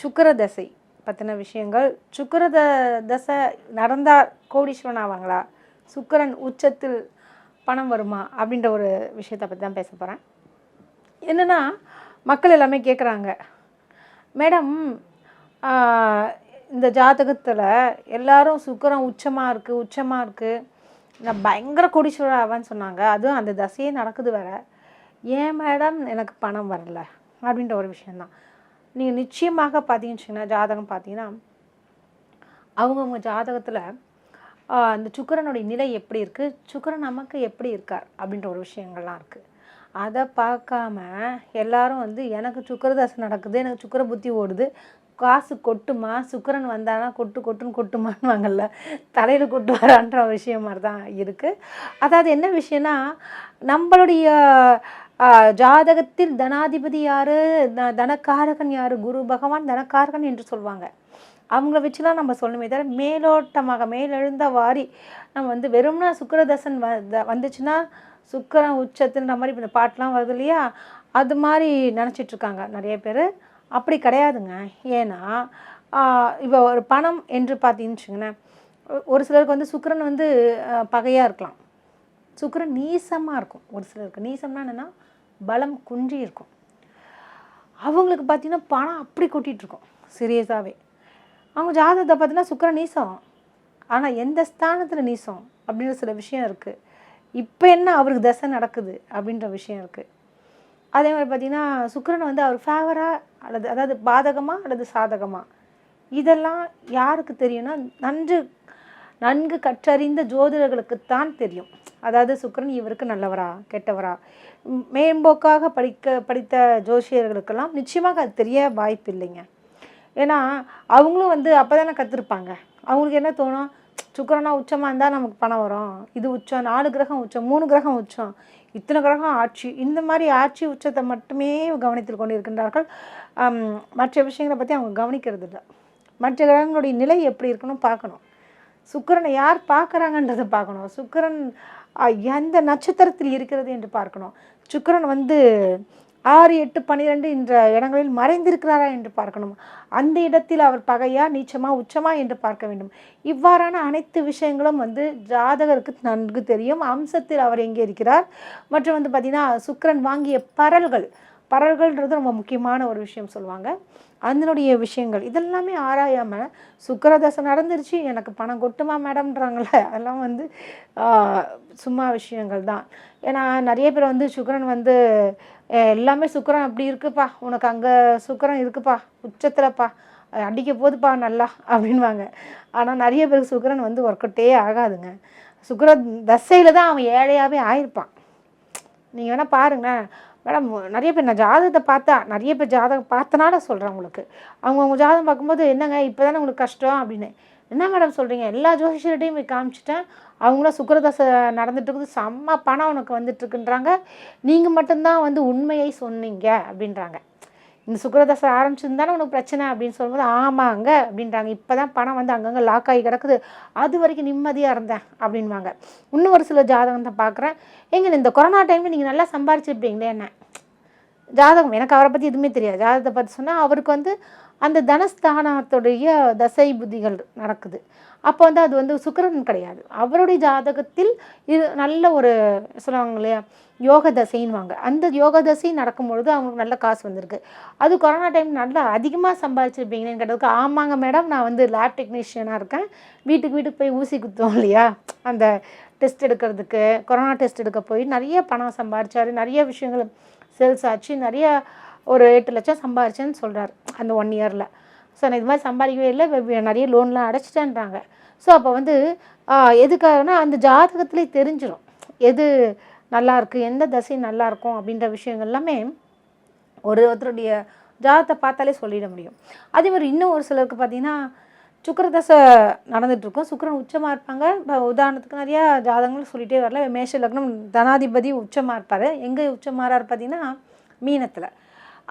சுக்கிர தசை பற்றின விஷயங்கள். சுக்கிர த தசை நடந்தால் கோடீஸ்வரன் ஆவாங்களா? சுக்கிரன் உச்சத்தில் பணம் வருமா? அப்படின்ற ஒரு விஷயத்தை பற்றி தான் பேச போகிறேன் என்னென்னா மக்கள் எல்லாமே கேட்குறாங்க மேடம் இந்த ஜாதகத்தில் எல்லாரும் சுக்கரம் உச்சமாக இருக்குது உச்சமாக இருக்குது நான் பயங்கர கோடீஸ்வரர் ஆவேன்னு சொன்னாங்க. அதுவும் அந்த தசையே நடக்குது வேற. ஏன் மேடம் எனக்கு பணம் வரல? அப்படின்ற ஒரு விஷயந்தான் நீங்கள் நிச்சயமாக பார்த்தீங்கன்னு ஜாதகம் பார்த்தீங்கன்னா அவங்கவுங்க ஜாதகத்தில் அந்த சுக்கிரனுடைய நிலை எப்படி இருக்குது சுக்கரன் நமக்கு எப்படி இருக்கார் அப்படின்ற ஒரு விஷயங்கள்லாம் இருக்குது அதை பார்க்காம எல்லாரும் வந்து எனக்கு சுக்கரதாசை நடக்குது எனக்கு சுக்கிர புத்தி ஓடுது காசு கொட்டுமா சுக்கரன் வந்தானா கொட்டு கொட்டுன்னு கொட்டுமான்னு வாங்கல்ல தலையில் கொட்டுவாரான்ற விஷயம் மாதிரி தான் இருக்குது அதாவது என்ன விஷயம்னா நம்மளுடைய ஜாதகத்தில் தனாதிபதி யார்? தனக்காரகன் யார்? குரு பகவான் தனக்காரகன் என்று சொல்லுவாங்க அவங்கள வச்சுலாம் நம்ம சொல்லணுமே தவிர மேலோட்டமாக மேலெழுந்த வாரி நம்ம வந்து வெறும்னா சுக்கரதசன் வ வந்துச்சுன்னா சுக்கிரன் உச்சத்துன்ற மாதிரி இந்த பாட்டெலாம் வருது இல்லையா? அது மாதிரி நினச்சிட்டு இருக்காங்க நிறைய பேர். அப்படி கிடையாதுங்க. ஏன்னா இப்போ ஒரு பணம் என்று பார்த்தீங்கன்னு ஒரு சிலருக்கு வந்து சுக்கரன் வந்து பகையாக இருக்கலாம். சுக்கரன் நீசமாக இருக்கும். ஒரு சிலருக்கு. நீசம்னா என்னென்னா பலம் குன்றி இருக்கும் அவங்களுக்கு பார்த்தீங்கன்னா பணம் அப்படி கொட்டிகிட்ருக்கும் இருக்கும் சீரியஸாகவே அவங்க ஜாதகத்தை பார்த்தீங்கன்னா சுக்கிரன் நீசம். ஆனால் எந்த ஸ்தானத்தில் நீசம் அப்படின்ற சில விஷயம் இருக்குது இப்போ என்ன அவருக்கு தசை நடக்குது அப்படின்ற விஷயம் இருக்குது அதே மாதிரி பார்த்தீங்கன்னா சுக்கரனை வந்து அவர் ஃபேவராக அல்லது அதாவது பாதகமாக அல்லது சாதகமாக இதெல்லாம் யாருக்கு தெரியும்னா நன்று நன்கு கற்றறிந்த ஜோதிடர்களுக்குத்தான் தெரியும். அதாவது சுக்கரன் இவருக்கு நல்லவரா கெட்டவரா. மேம்போக்காக படிக்க படித்த ஜோசியர்களுக்கெல்லாம் நிச்சயமாக அது தெரிய வாய்ப்பு இல்லைங்க. ஏன்னா அவங்களும் வந்து அப்போ தானே கற்றுருப்பாங்க அவங்களுக்கு என்ன தோணும்? சுக்கிரனா உச்சமாக இருந்தால் நமக்கு பணம் வரும். இது உச்சம் நாலு கிரகம் உச்சம் மூணு கிரகம் உச்சம் இத்தனை கிரகம் ஆட்சி. இந்த மாதிரி ஆட்சி உச்சத்தை மட்டுமே கவனித்து கொண்டு இருக்கின்றார்கள் மற்ற விஷயங்களை பற்றி அவங்க கவனிக்கிறது இல்லை மற்ற கிரகங்களுடைய நிலை எப்படி இருக்கணும் பார்க்கணும். சுக்கிரனை யார் பார்க்குறாங்கன்றதை பார்க்கணும். சுக்கரன் எந்த நட்சத்திரத்தில் இருக்கிறது என்று பார்க்கணும். சுக்கிரன் வந்து ஆறு எட்டு பன்னிரெண்டு என்ற இடங்களில் மறைந்திருக்கிறாரா என்று பார்க்கணும். அந்த இடத்தில் அவர் பகையா நீச்சமா உச்சமா என்று பார்க்க வேண்டும். இவ்வாறான அனைத்து விஷயங்களும் வந்து ஜாதகருக்கு நன்கு தெரியும். அம்சத்தில் அவர் எங்கே இருக்கிறார்? மற்றும் வந்து பார்த்திங்கன்னா சுக்கிரன் வாங்கிய பரல்கள் பரல்கள்ன்றது ரொம்ப முக்கியமான ஒரு விஷயம் சொல்லுவாங்க. அதனுடைய விஷயங்கள் இதெல்லாமே ஆராயாமல் சுக்கரதசை நடந்துருச்சு எனக்கு பணம் கொட்டுமா மேடம்ன்றாங்களே அதெல்லாம் வந்து சும்மா விஷயங்கள் தான். ஏன்னா நிறைய பேர் வந்து சுக்கரன் வந்து எல்லாமே சுக்கரன் அப்படி இருக்குப்பா உனக்கு அங்கே சுக்கரன் இருக்குப்பா உச்சத்தில்ப்பா அடிக்க போதுப்பா நல்லா அப்படின்வாங்க ஆனால் நிறைய பேருக்கு சுக்கரன் வந்து ஒர்க் அவுட்டே ஆகாதுங்க. சுக்கர தசையில் தான் அவன் ஏழையாகவே ஆயிருப்பான். நீங்கள் வேணால் பாருங்களேன் மேடம் நிறைய பேர் நான் ஜாதகத்தை பார்த்தா நிறைய பேர் ஜாதகம் பார்த்தனால சொல்கிறேன் உங்களுக்கு. அவங்க அவங்க ஜாதகம் பார்க்கும்போது என்னங்க இப்போ தானே உங்களுக்கு கஷ்டம்? அப்படின்னு. என்ன மேடம் சொல்கிறீங்க எல்லா ஜோசியர்கிட்டையும் போய் காமிச்சிட்டேன். அவங்களாம் சுக்கரதசை நடந்துட்டு செம்ம பணம் உனக்கு வந்துட்டுருக்குன்றாங்க நீங்கள் மட்டும்தான் வந்து உண்மையை சொன்னீங்க. அப்படின்றாங்க. இந்த சுக்கரதசை ஆரம்பிச்சிருந்தாலும் உனக்கு பிரச்சனை அப்படின்னு சொல்லும்போது ஆமாங்க அப்படின்றாங்க. இப்போ தான் பணம் வந்து அங்கங்கே லாக் ஆகி கிடக்குது. அது வரைக்கும் நிம்மதியாக இருந்தேன் அப்படின்வாங்க இன்னும் ஒரு சில ஜாதகம் தான் பார்க்குறேன். எங்கே இந்த கொரோனா டைமில் நீங்கள் நல்லா சம்பாரிச்சிருப்பீங்களே என்ன? ஜாதகம் எனக்கு அவரை பற்றி எதுவுமே தெரியாது. ஜாதகத்தை பற்றி சொன்னால் அவருக்கு வந்து அந்த தனஸ்தானத்துடைய தசை புத்திகள் நடக்குது. அப்போ வந்து அது வந்து சுக்கரன் கிடையாது. அவருடைய ஜாதகத்தில் இது நல்ல ஒரு சொல்லுவாங்க இல்லையா யோக தசைன்னுவாங்க அந்த யோக தசை நடக்கும்பொழுது அவங்களுக்கு நல்ல காசு வந்திருக்கு. அது கொரோனா டைம் நல்லா அதிகமாக சம்பாதிச்சிருப்பீங்கன்னு கேட்டதுக்கு ஆமாங்க மேடம் நான் வந்து லேப் டெக்னீஷியனாக இருக்கேன். வீட்டுக்கு வீட்டுக்கு போய் ஊசி குத்துவோம் இல்லையா அந்த டெஸ்ட் எடுக்கிறதுக்கு கொரோனா டெஸ்ட் எடுக்க போய் நிறைய பணம் சம்பாதிச்சார். நிறைய விஷயங்கள் சேல்ஸ் ஆச்சு நிறைய ஒரு எட்டு லட்சம் சம்பாரிச்சேன்னு சொல்கிறார் அந்த ஒன் இயரில் ஸோ நான் இது மாதிரி சம்பாதிக்கவே இல்லை நிறைய லோன்லாம் அடைச்சிட்டேன்றாங்க. ஸோ அப்போ வந்து எதுக்காகனா அந்த ஜாதகத்திலே தெரிஞ்சிடும் எது நல்லாயிருக்கு எந்த தசை நல்லாயிருக்கும் அப்படின்ற விஷயங்கள் எல்லாமே ஒரு ஒருத்தருடைய ஜாதகத்தை பார்த்தாலே சொல்லிட முடியும். அதே மாதிரி இன்னும் ஒரு சிலருக்கு பார்த்தீங்கன்னா சுக்கரதசை நடந்துகிட்ருக்கும் சுக்கரன் உச்சமாக இருப்பாங்க. இப்போ உதாரணத்துக்கு நிறையா ஜாதகங்கள் சொல்லிகிட்டே வரல. மேஷ லக்னம் தனாதிபதி உச்சமாக இருப்பார். எங்கே உச்சமாறார் பார்த்தீங்கன்னா மீனத்தில்.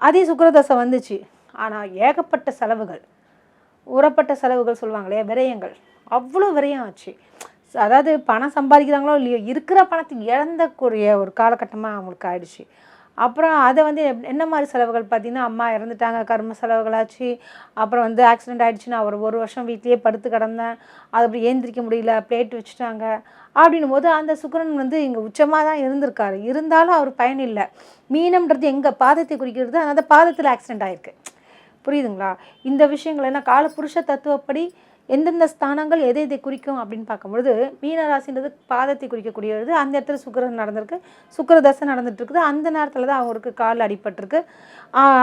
அதே சுக்கரதசை வந்துச்சு. ஆனால் ஏகப்பட்ட செலவுகள். உரப்பட்ட செலவுகள் சொல்லுவாங்களே விரயங்கள். அவ்வளோ விரயம் ஆச்சு. அதாவது பணம் சம்பாதிக்கிறாங்களோ இல்லையோ இருக்கிற பணத்தை இழந்தக்கூடிய ஒரு காலகட்டமாக அவங்களுக்கு ஆயிடுச்சு. அப்புறம் அதை வந்து எப்- என்ன மாதிரி செலவுகள் பார்த்தீங்கன்னா அம்மா இறந்துட்டாங்க கர்ம செலவுகளாச்சு அப்புறம் வந்து ஆக்சிடென்ட் ஆயிடுச்சுன்னா அவர் ஒரு வருஷம் வீட்லேயே படுத்து கிடந்தேன் அது அப்படி ஏந்திரிக்க முடியல பிளேட் வச்சுட்டாங்க அப்படின்னும் போது அந்த சுக்கரன் வந்து இங்கே உச்சமாக தான் இருந்திருக்காரு. இருந்தாலும் அவர் பயன் இல்லை. மீனம்ன்றது எங்கள் பாதத்தை குறிக்கிறது அந்த பாதத்தில் ஆக்சிடென்ட் ஆகிருக்கு புரியுதுங்களா? இந்த விஷயங்கள் என்ன காலபுருஷ தத்துவப்படி எந்தெந்த ஸ்தானங்கள் எதை எதை குறிக்கும் அப்படின்னு பார்க்கும்பொழுது மீனராசின்றது பாதத்தை குறிக்கக்கூடியது அந்த இடத்துல சுக்கிரன் நடந்திருக்கு. சுக்கர தசை நடந்துட்டு இருக்குது. அந்த நேரத்தில் தான் அவருக்கு கால் அடிபட்டிருக்கு.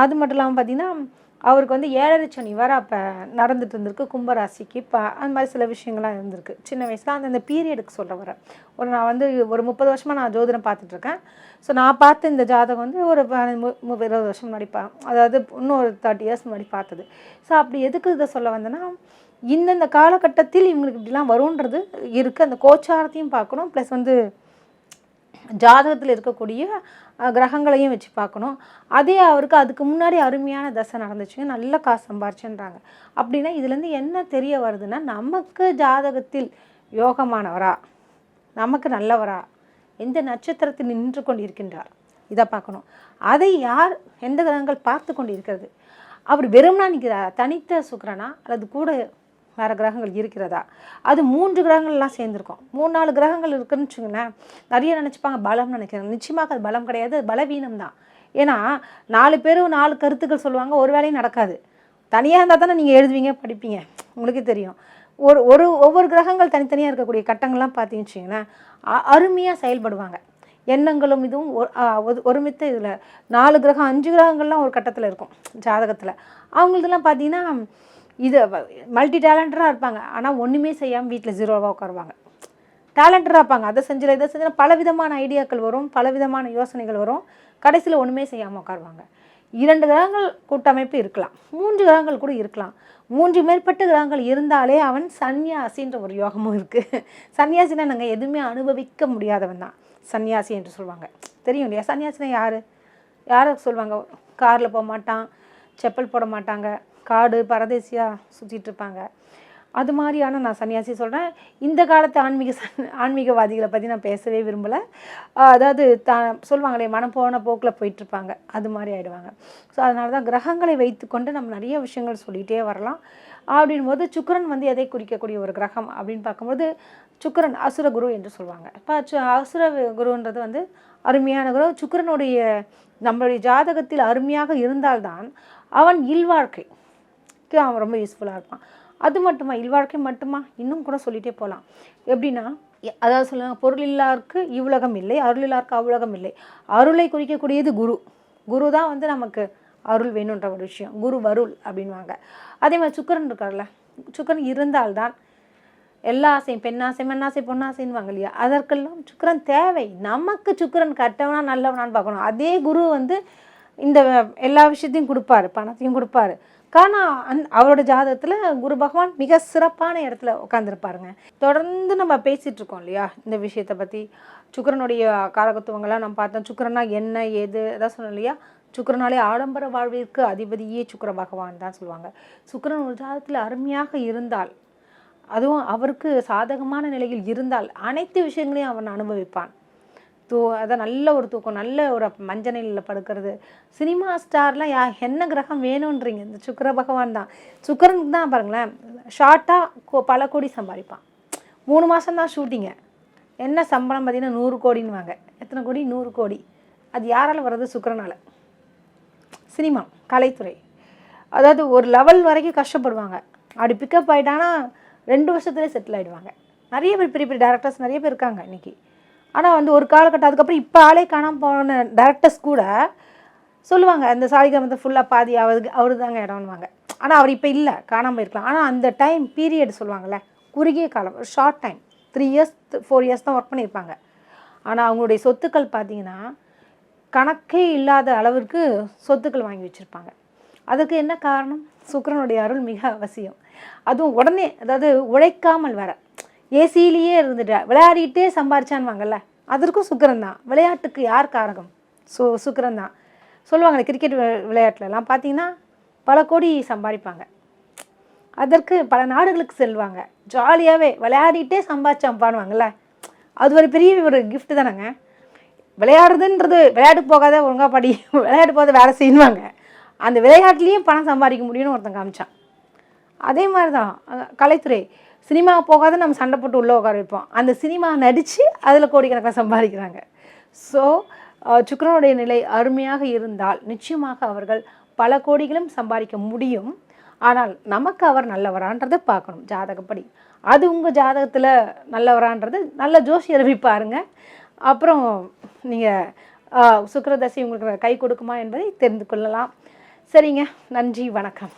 அது மட்டும் இல்லாமல் பார்த்தீங்கன்னா அவருக்கு வந்து ஏழரை சனி வர அப்போ நடந்துட்டு இருந்திருக்கு கும்பராசிக்கு. இப்போ அந்த மாதிரி சில விஷயங்கள்லாம் இருந்திருக்கு. சின்ன வயசில் அந்தந்த பீரியடுக்கு சொல்ல வர ஒரு நான் வந்து ஒரு முப்பது வருஷமாக நான் ஜோதிடம் பார்த்துட்ருக்கேன். ஸோ நான் பார்த்த இந்த ஜாதகம் வந்து ஒரு இருபது வருஷம் முன்னாடி பா அதாவது இன்னும் ஒரு தேர்ட்டி இயர்ஸ் முன்னாடி பார்த்தது. ஸோ அப்படி எதுக்கு இதை சொல்ல வந்தேன்னா இந்தந்த காலகட்டத்தில் இவங்களுக்கு இப்படிலாம் வரும்ன்றது இருக்குது அந்த கோச்சாரத்தையும் பார்க்கணும். ப்ளஸ் வந்து ஜாதகத்தில் இருக்கக்கூடிய கிரகங்களையும் வச்சு பார்க்கணும். அதே அவருக்கு அதுக்கு முன்னாடி அருமையான தசை நடந்துச்சுங்க. நல்ல காசு சம்பாரிச்சுன்றாங்க. அப்படின்னா இதுலேருந்து என்ன தெரிய வருதுன்னா நமக்கு ஜாதகத்தில் யோகமானவரா? நமக்கு நல்லவரா? எந்த நட்சத்திரத்தில் நின்று கொண்டிருக்கின்றார்? இதை பார்க்கணும். அதை யார் எந்த கிரகங்கள் பார்த்து கொண்டு இருக்கிறது அவர் வெறும்னா நிற்கிறாரா தனித்த சுக்கரனா? அல்லது கூட வேறு கிரகங்கள் இருக்கிறதா? அது மூன்று கிரகங்கள்லாம் சேர்ந்துருக்கும். மூணு நாலு கிரகங்கள் இருக்குன்னு வச்சுங்களேன் நிறைய நினச்சிப்பாங்க பலம்னு நினைக்கிறாங்க நிச்சயமாக அது பலம் கிடையாது பலவீனம் தான். ஏன்னா நாலு பேரும் நாலு கருத்துக்கள் சொல்லுவாங்க ஒரு வேலையும் நடக்காது. தனியாக இருந்தால் தானே நீங்கள் எழுதுவீங்க படிப்பீங்க. உங்களுக்கே தெரியும். ஒரு ஒரு ஒவ்வொரு கிரகங்கள் தனித்தனியாக இருக்கக்கூடிய கட்டங்கள்லாம் பார்த்தீங்கன்னு வச்சுங்களேன் அருமையாக செயல்படுவாங்க. எண்ணங்களும் இதுவும் ஒரு ஒரு- ஒருமித்த இதில். நாலு கிரகம் அஞ்சு கிரகங்கள்லாம் ஒரு கட்டத்தில் இருக்கும் ஜாதகத்தில். அவங்களதெல்லாம் பார்த்தீங்கன்னா இது மல்டி டேலண்டராக இருப்பாங்க. ஆனால் ஒன்றுமே செய்யாமல் வீட்டில் ஜீரோவாக உட்காருவாங்க. டேலண்டராக இருப்பாங்க. அதை செஞ்சில் இதை செஞ்சிட பலவிதமான ஐடியாக்கள் வரும் பலவிதமான யோசனைகள் வரும். கடைசியில் ஒன்றுமே செய்யாமல் உட்காருவாங்க. இரண்டு கிரகங்கள் கூட்டமைப்பு இருக்கலாம். மூன்று கிரகங்கள் கூட இருக்கலாம். மூன்று மேற்பட்ட கிரகங்கள் இருந்தாலே அவன் சன்னியாசின்ற ஒரு யோகமும் இருக்குது சன்னியாசினா நாங்கள் எதுவுமே அனுபவிக்க முடியாதவன் தான். சன்னியாசி என்று சொல்லுவாங்க. தெரியும் இல்லையா? சன்னியாசினா யார்? யாரை சொல்லுவாங்க? காரில் போக மாட்டான் செப்பல் போட மாட்டாங்க. காடு பரதேசியாக சுற்றிட்டு இருப்பாங்க அது மாதிரியான நான் சன்னியாசி சொல்கிறேன் இந்த காலத்து ஆன்மீக சன் ஆன்மீகவாதிகளை பற்றி நான் பேசவே விரும்பலை. அதாவது த சொல்லுவாங்களே மனம் போன போக்கில் போயிட்டுருப்பாங்க. அது மாதிரி ஆகிடுவாங்க ஸோ அதனால தான் கிரகங்களை வைத்துக்கொண்டு நம்ம நிறைய விஷயங்கள் சொல்லிகிட்டே வரலாம். அப்படின் போது சுக்கிரன் வந்து எதை குறிக்கக்கூடிய ஒரு கிரகம் அப்படின்னு பார்க்கும்போது சுக்கிரன் அசுர குரு என்று சொல்லுவாங்க. இப்போ சு- அசுர குருன்றது வந்து அருமையான குரு. சுக்கிரனுடைய நம்மளுடைய ஜாதகத்தில் அருமையாக இருந்தால்தான் அவன் இல்வாழ்க்கை. அவன் ரொம்ப யூஸ்ஃபுல்லாக இருப்பான். அது மட்டுமா? இல்வாழ்க்கை மட்டுமா? இன்னும் கூட சொல்லிகிட்டே போகலாம் எப்படின்னா அதாவது சொல்லுவாங்க பொருள் இல்லாருக்கு இவ்வுலகம் இல்லை அருள் இல்லாருக்கு அவ்வுலகம் இல்லை. அருளை குறிக்கக்கூடியது குரு. குரு தான் வந்து நமக்கு அருள் வேணுன்ற ஒரு விஷயம். குரு வருள் அப்படின்வாங்க. அதே மாதிரி சுக்கரன் இருக்கார்ல சுக்கரன் இருந்தால்தான் எல்லா ஆசையும் பெண்ணாசை மண்ணாசை பொண்ணாசைன்னுவாங்க இல்லையா? அதற்கெல்லாம் சுக்கிரன் தேவை. நமக்கு சுக்கிரன் கட்டவனா நல்லவனான்னு பார்க்கணும். அதே குரு வந்து இந்த எல்லா விஷயத்தையும் கொடுப்பாரு பணத்தையும் கொடுப்பாரு. காரணம் அந் அவரோட ஜாதகத்தில் குரு பகவான் மிக சிறப்பான இடத்துல உட்காந்துருப்பாருங்க தொடர்ந்து நம்ம பேசிகிட்டு இருக்கோம் இல்லையா இந்த விஷயத்தை பற்றி சுக்கரனுடைய காரகத்துவங்கள்லாம் நம்ம பார்த்தோம். சுக்கரனா என்ன ஏது அதான் சொன்னோம் இல்லையா? சுக்கரனாலே ஆடம்பர வாழ்விற்கு அதிபதியே சுக்கர பகவான் தான் சொல்லுவாங்க. சுக்கரன் ஒரு ஜாதகத்தில் அருமையாக இருந்தால் அதுவும் அவருக்கு சாதகமான நிலையில் இருந்தால் அனைத்து விஷயங்களையும் அவன் அனுபவிப்பான். தூ அதான் நல்ல ஒரு தூக்கம் நல்ல ஒரு மஞ்ச நிலையில் படுக்கிறது. சினிமா ஸ்டார்லாம் யா என்ன கிரகம் வேணுன்றீங்க? இந்த சுக்கர பகவான் தான். சுக்கரனுக்கு தான் பாருங்களேன் ஷார்ட்டாக பல கோடி சம்பாதிப்பான். மூணு மாதம் தான் ஷூட்டிங்க என்ன சம்பளம் பார்த்தீங்கன்னா நூறு கோடின்னுவாங்க. எத்தனை கோடி? நூறு கோடி. அது யாரால் வர்றது? சுக்கரனால். சினிமா கலைத்துறை. அதாவது ஒரு லெவல் வரைக்கும் கஷ்டப்படுவாங்க. அப்படி பிக்கப் ஆகிட்டான்னா ரெண்டு வருஷத்துலேயே செட்டில் ஆகிடுவாங்க நிறைய பேர் பெரிய பெரிய டேரக்டர்ஸ் நிறைய பேர் இருக்காங்க இன்னைக்கு. ஆனால் வந்து ஒரு காலகட்டம் அதுக்கப்புறம் இப்போ ஆளே காணாம போன டேரக்டர்ஸ் கூட சொல்லுவாங்க அந்த சாலிகிராமத்தை ஃபுல்லாக பாதி அவருக்கு அவரு தாங்க இடம்னுவாங்க. ஆனால் அவர் இப்போ இல்லை காணாமல் இருக்கலாம். ஆனால் அந்த டைம் பீரியட் சொல்லுவாங்கள்ல குறுகிய காலம் short time three years four years தான் ஒர்க் பண்ணியிருப்பாங்க. ஆனால் அவங்களுடைய சொத்துக்கள் பார்த்தீங்கன்னா கணக்கே இல்லாத அளவிற்கு சொத்துக்கள் வாங்கி வச்சுருப்பாங்க. அதுக்கு என்ன காரணம்? சுக்கரனுடைய அருள் மிக அவசியம். அதுவும் உடனே அதாவது உழைக்காமல் வர ஏசியிலேயே இருந்துட்டா. விளையாடிட்டே சம்பாரிச்சான்வாங்கல்ல அதற்கும் சுக்கரன் தான் விளையாட்டுக்கு யார் காரகம்? சு சுக்கரன் தான் சொல்லுவாங்களே கிரிக்கெட் விளையாட்டுலலாம். பார்த்தீங்கன்னா பல கோடி சம்பாதிப்பாங்க. அதற்கு பல நாடுகளுக்கு செல்வாங்க. ஜாலியாகவே விளையாடிட்டே சம்பாதிச்சாம்பானுவாங்கல்ல அது ஒரு பெரிய ஒரு கிஃப்ட் தானேங்க. விளையாடுறதுன்றது விளையாட்டு போகாத ஒழுங்காக படி விளையாட்டு போகாத வேலை செய்வாங்க அந்த விளையாட்டுலேயும் பணம் சம்பாதிக்க முடியும்னு ஒருத்தன் காமிச்சான். அதே மாதிரி தான் கலைத்துறை. சினிமா போகாத நம்ம சண்டை போட்டு உள்ளே உட்கார வைப்போம். அந்த சினிமா நடித்து அதில் கோடிக்கணக்காக சம்பாதிக்கிறாங்க. ஸோ சுக்கரனுடைய நிலை அருமையாக இருந்தால் நிச்சயமாக அவர்கள் பல கோடிகளும் சம்பாதிக்க முடியும். ஆனால் நமக்கு அவர் நல்லவரான்றதை பார்க்கணும். ஜாதகப்படி. அது உங்கள் ஜாதகத்தில் நல்லவரான்றது நல்ல ஜோஷி அறிவி பாருங்க. அப்புறம் நீங்கள் சுக்கிரதசை உங்களுக்கு கை கொடுக்குமா என்பதை தெரிந்து கொள்ளலாம். சரிங்க. நன்றி. வணக்கம்.